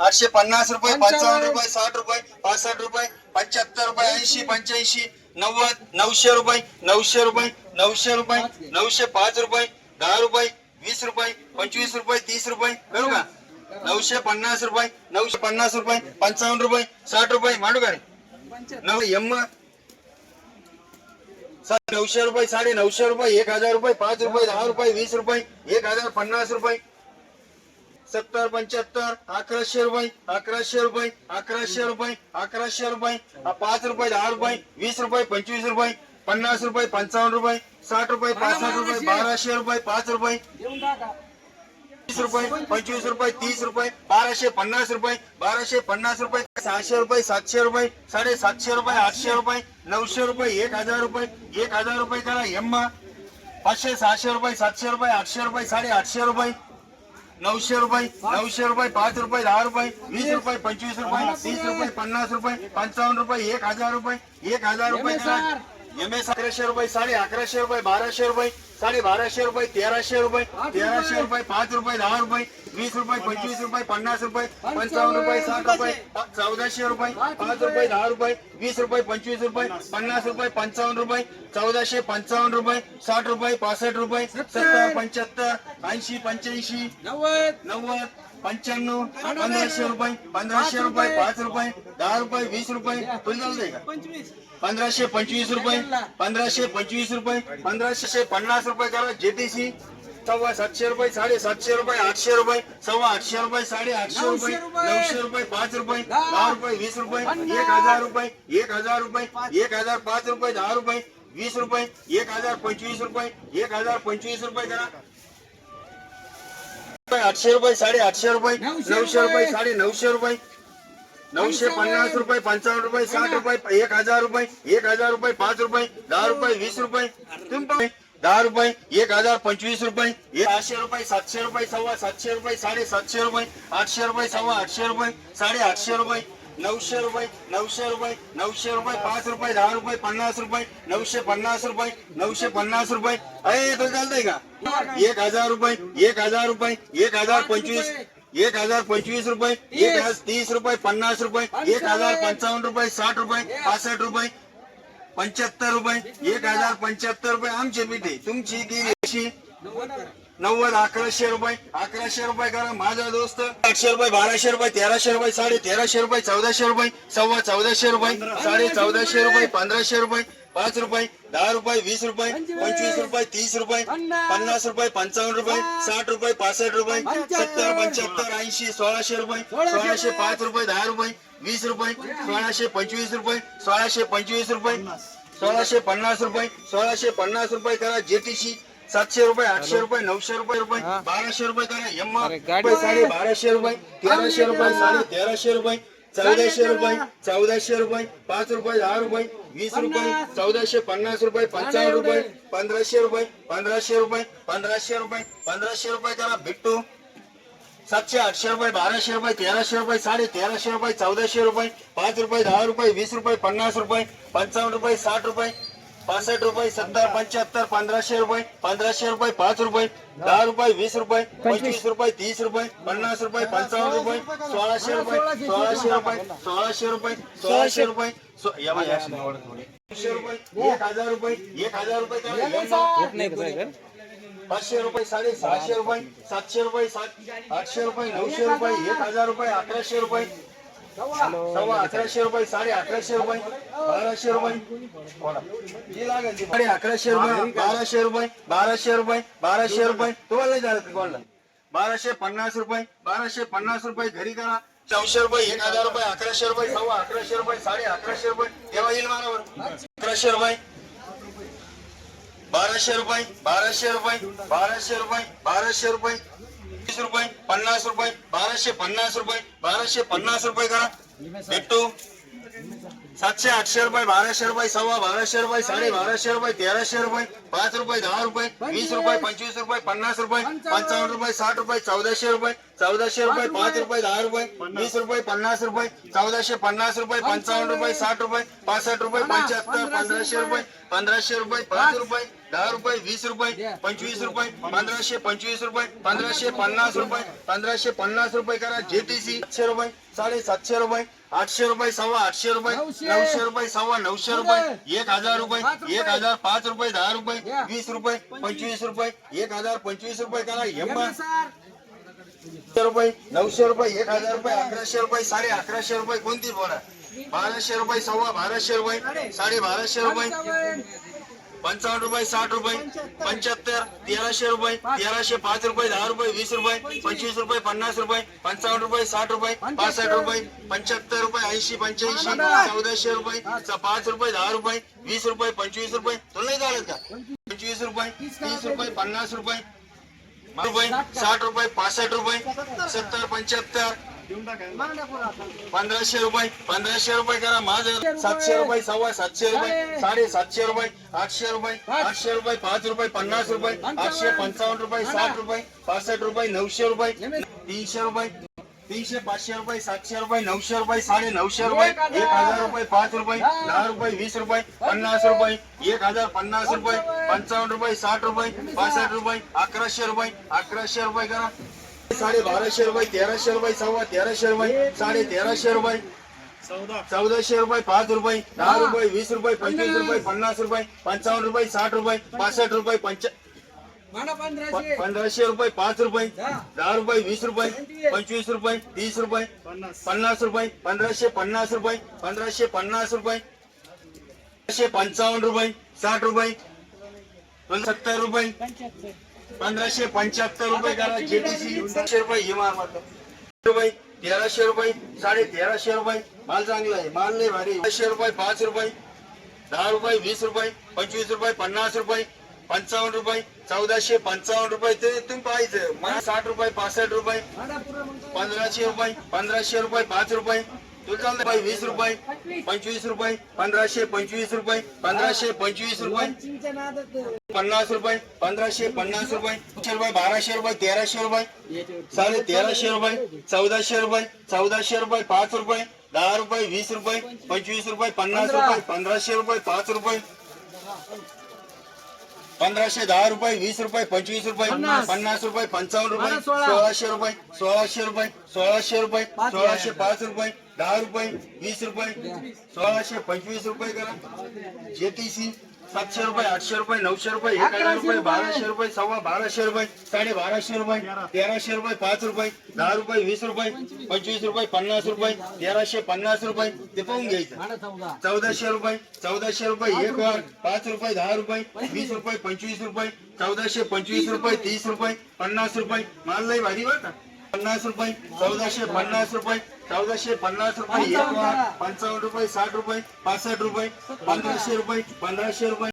आठशे पन्नास रुपये पंचावन्न रुपये. साठ रुपये पासष्ट रुपये पंच्याहत्तर रुपये ऐंशी पंच्याऐंशी नव्वद नऊशे रुपये नऊशे रुपये नऊशे रुपये नऊशे पाच रुपये दहा रुपये वीस रुपये पंचवीस रुपये तीस रुपये करू का? नऊशे पन्नास रुपये नऊशे पन्नास रुपये पंचावन्न रुपये साठ रुपये मांडू का नऊशे रुपये साडे नऊशे रुपये एक हजार रुपये पाच रुपये दहा रुपये वीस रुपये एक हजार पन्नास रुपये. सत्तर पंच्याहत्तर अकराशे रुपये अकराशे रुपये अकराशे रुपये अकराशे रुपये पाच रुपये दहा रुपये वीस रुपये पंचवीस रुपये पन्नास रुपये पंचावन्न रुपये साठ रुपये पासष्ट रुपये बाराशे रुपये पाच रुपये वीस रुपये पंचवीस रुपये तीस रुपये बाराशे पन्नास रुपये बाराशे पन्नास रुपये सहाशे रुपये सातशे रुपये साडे सातशे रुपये आठशे रुपये नऊशे रुपये एक हजार रुपये एक हजार रुपये करा यम्मा. पाचशे सहाशे रुपये सातशे रुपये आठशे रुपये साडे आठशे रुपये नऊशे रुपये नऊशे रुपये पाच रुपये दहा रुपये वीस रुपये पंचवीस रुपये तीस रुपये पन्नास रुपये पंचावन्न रुपये एक हजार रुपये एक हजार रुपये एम एस अकराशे रुपये साडे अकराशे रुपये बाराशे रुपये साडे बाराशे रुपये तेराशे रुपये तेराशे रुपये. पाच रुपये दहा रुपये वीस रुपये पंचवीस रुपये पन्नास रुपये पंचावन्न रुपये साठ रुपये चौदाशे रुपये पाच रुपये. दहा रुपये वीस रुपये पंचवीस रुपये पन्नास रुपये पंचावन्न रुपये चौदाशे पंचावन्न रुपये साठ रुपये पासष्ट रुपये सत्तर. पंच्याहत्तर ऐंशी पंच्याऐंशी नव्वद. नव्वद. पंच्याण्णव पंधराशे रुपये पंधराशे रुपये पाच रुपये दहा रुपये वीस रुपये तुला चालतंय का? पंधराशे पंचवीस रुपये पंधराशे पंचवीस रुपये पंधराशे पन्नास रुपये करा जेटीसी सव्वा सातशे रुपये साडे सातशे रुपये आठशे रुपये सव्वा आठशे रुपये साडे आठशे रुपये. नऊशे रुपये पाच रुपये दहा रुपये वीस रुपये एक हजार रुपये एक हजार रुपये एक हजार पाच रुपये दहा रुपये वीस रुपये एक हजार पंचवीस रुपये एक हजार पंचवीस रुपये करा आठशे रुपये साडे आठशे रुपये नऊशे रुपये. साडे नऊशे रुपये. नऊशे पन्नास रुपये. पंचावन्न रुपये साठ रुपये एक हजार रुपये एक हजार रुपये पाच रुपये दहा रुपये वीस रुपये. तुम्ही दहा रुपये एक हजार पंचवीस रुपये सहाशे रुपये सातशे रुपये सव्वा सातशे रुपये साडे सातशे रुपये आठशे रुपये सव्वा आठशे रुपये साडे आठशे रुपये. नऊशे रुपये नऊशे रुपये नऊशे रुपये पाच रुपये दहा रुपये पन्नास रुपये नऊशे पन्नास रुपये नऊशे पन्नास रुपये. अरे तो चालतंय का? एक हजार रुपये एक हजार रुपये एक हजार पंचवीस एक हजार पंचवीस रुपये एक हजार तीस रुपये पन्नास रुपये एक हजार पंचावन्न रुपये साठ रुपये पासष्ट रुपये पंच्याहत्तर रुपये एक हजार पंच्याहत्तर रुपये. आमचे पिठे तुमची गेली नव्वद अकराशे रुपये अकराशे रुपये करा. माझा दोस्त आठशे रुपये बाराशे रुपये तेराशे रुपये साडे तेराशे रुपये चौदाशे रुपये सव्वा चौदाशे रुपये साडे चौदाशे रुपये पंधराशे रुपये पाच रुपये दहा रुपये वीस रुपये पंचवीस रुपये तीस रुपये पन्नास रुपये पंचावन्न रुपये साठ रुपये पासष्ट रुपये सत्तर पंच्याहत्तर ऐंशी सोळाशे रुपये सोळाशे पाच रुपये दहा रुपये वीस रुपये सोळाशे पंचवीस रुपये सोळाशे पंचवीस रुपये सोळाशे पन्नास रुपये सोळाशे पन्नास रुपये करा. जेटीसी सातशे रुपये आठशे रुपये नऊशे रुपये रुपये बाराशे रुपये करा. रुपये साडे. बाराशे रुपये तेराशे रुपये साडे तेराशे रुपये चौदाशे रुपये चौदाशे रुपये पाच रुपये दहा रुपये वीस रुपये चौदाशे पन्नास रुपये पंचावन्न रुपये पंधराशे रुपये पंधराशे रुपये पंधराशे रुपये पंधराशे रुपये करा बिट्टू. सातशे आठशे रुपये बाराशे रुपये तेराशे रुपये साडे तेराशे रुपये चौदाशे रुपये पाच रुपये दहा रुपये वीस रुपये पन्नास रुपये पंचावन्न रुपये साठ रुपये पासष्ट रुपये सत्तर पंच्याहत्तर पंधराशे रुपये पंधराशे रुपये पाच रुपये दहा रुपये वीस रुपये पंचवीस. रुपये तीस रुपये पन्नास रुपये पंचावन्न रुपये सोळाशे रुपये सोळाशे रुपये सोळाशे रुपये सोळाशे. रुपये रुपये एक हजार रुपये एक हजार रुपये. पाचशे रुपये साडे सहाशे रुपये सातशे रुपये सात आठशे रुपये नऊशे रुपये एक हजार रुपये अकराशे रुपये सव्वा अकराशे रुपये साडे अकराशे रुपये बाराशे रुपये. बोला. जी लागेल ती. साडे अकराशे रुपये बाराशे रुपये बाराशे रुपये बाराशे रुपये. तुम्हाला नाही झालं कोणला? बाराशे पन्नास रुपये बाराशे पन्नास रुपये घरी करा. चौशे रुपये एक हजार रुपये अकराशे रुपये सव्वा अकराशे रुपये साडे अकराशे रुपये. तेव्हा येईल मारावर अकराशे रुपये. बाराशे रुपये बाराशे रुपये बाराशे रुपये बाराशे रुपये. रुपये पन्नास रुपये बाराशे पन्नास रुपये बाराशे पन्नास रुपये करा. भेटतो सातशे आठशे रुपये बाराशे रुपये सव्वा बाराशे रुपये साडे बाराशे रुपये तेराशे रुपये पाच रुपये दहा रुपये वीस रुपये पंचवीस रुपये पन्नास रुपये पंचावन्न रुपये साठ रुपये चौदाशे रुपये. चौदाशे रुपये पाच रुपये. दहा रुपये वीस रुपये पन्नास रुपये चौदाशे पन्नास रुपये पंचावन्न रुपये साठ रुपये पासष्ट रुपये पंच्याहत्तर पंधराशे रुपये. पंधराशे रुपये पाच रुपये दहा रुपये वीस रुपये पंचवीस रुपये पंधराशे पंचवीस रुपये पंधराशे पन्नास. रुपये पंधराशे पन्नास रुपये करा. जेटीसी सातशे रुपये साडेसातशे रुपये आठशे रुपये सव्वा आठशे रुपये नऊशे. रुपये सव्वा नऊशे रुपये एक हजार रुपये. एक हजार पाच रुपये दहा रुपये. वीस रुपये पंचवीस. रुपये एक हजार पंचवीस रुपये करा. नऊशे रुपये नऊशे रुपये एक हजार रुपये अकराशे रुपये साडे अकराशे रुपये कोणती बोला बाराशे रुपये सव्वा बाराशे रुपये साडे बाराशे रुपये पंचावन्न. रुपये साठ रुपये पंच्याहत्तर तेराशे रुपये तेराशे पाच रुपये दहा रुपये वीस रुपये पंचवीस रुपये पन्नास रुपये पंचावन्न रुपये साठ रुपये पासष्ट रुपये पंच्याहत्तर रुपये ऐंशी पंच्याऐंशी चौदाशे रुपये पाच रुपये दहा रुपये वीस रुपये पंचवीस रुपये तुला नाही चालत का पंचवीस रुपये तीस रुपये पन्नास रुपये रुपये साठ रुपये पासष्ट रुपये सत्तर पंच्याहत्तर. पंधराशे रुपये पंधराशे रुपये करा माझं. सातशे रुपये सव्वा सातशे रुपये साडे सातशे रुपये आठशे रुपये आठशे रुपये पाच रुपये पन्नास रुपये आठशे पंचावन्न रुपये साठ रुपये पासष्ट रुपये नऊशे रुपये तीनशे रुपये. तीनशे पाचशे रुपये सातशे रुपये नऊशे रुपये साडे नऊशे रुपये एक हजार रुपये पाच रुपये दहा रुपये वीस रुपये पन्नास रुपये एक हजार पन्नास रुपये पंचावन्न रुपये साठ रुपये पासष्ट रुपये अकराशे रुपये अकराशे रुपये करा. साडे बाराशे रुपये तेराशे रुपये सव्वा तेराशे रुपये साडे तेराशे रुपये चौदाशे रुपये पाच रुपये दहा रुपये वीस रुपये पंचवीस रुपये पन्नास रुपये पंचावन्न रुपये साठ रुपये पासष्ट रुपये पंच पंधराशे. रुपये पाच रुपये दहा रुपये वीस रुपये पंचवीस रुपये तीस रुपये पन्नास. रुपये पंधराशे पन्नास रुपये पंधराशे पन्नास रुपये पंधराशे पंचावन्न रुपये साठ रुपये सत्तर रुपये पंधराशे पंच्याहत्तर रुपये करा जेटीसी दोनशे रुपये ही मार रुपये तेराशे रुपये साडे तेराशे रुपये. माल चांगला आहे. माल नाही भारी पाचशे रुपये पाच रुपये दहा रुपये वीस रुपये पंचवीस रुपये पन्नास रुपये पंचावन्न रुपये चौदाशे पंचावन्न रुपये ते तुम्ही पाहायचं. मला साठ रुपये पासष्ट रुपये पंधराशे रुपये पंधराशे रुपये पाच रुपये. तुला वीस रुपये पंचवीस रुपये पंधराशे पंचवीस रुपये पंधराशे पंचवीस रुपये पन्नास रुपये पंधराशे पन्नास रुपये रुपये बाराशे रुपये तेराशे रुपये साडे तेराशे रुपये चौदाशे रुपये चौदाशे रुपये पाच रुपये दहा रुपये वीस रुपये पंचवीस रुपये पन्नास रुपये पंधराशे रुपये पाच रुपये. पंधराशे दहा रुपये वीस रुपये पंचवीस रुपये पन्नास. रुपये पंचावन्न रुपये. सोळाशे रुपये सोळाशे रुपये सोळाशे रुपये सोळाशे पाच रुपये दहा रुपये वीस रुपये सोळाशे पंचवीस रुपये करा जेटीसी सातशे रुपये आठशे रुपये नऊशे रुपये एक हजार रुपये. बाराशे रुपये सव्वा बाराशे रुपये साडे बाराशे रुपये तेराशे रुपये पाच रुपये दहा रुपये वीस रुपये पंचवीस रुपये पन्नास रुपये तेराशे पन्नास रुपये ते पाहून घ्यायचं. चौदाशे रुपये चौदाशे रुपये एक वार पाच रुपये दहा रुपये वीस रुपये पंचवीस रुपये चौदाशे पंचवीस रुपये तीस रुपये पन्नास रुपये. माल लई भारी बरं का. पन्नास रुपये चौदाशे पन्नास रुपये चौदाशे पन्नास रुपये एक पंचावन्न रुपये साठ रुपये पासष्ट रुपये पंधराशे रुपये पंधराशे रुपये.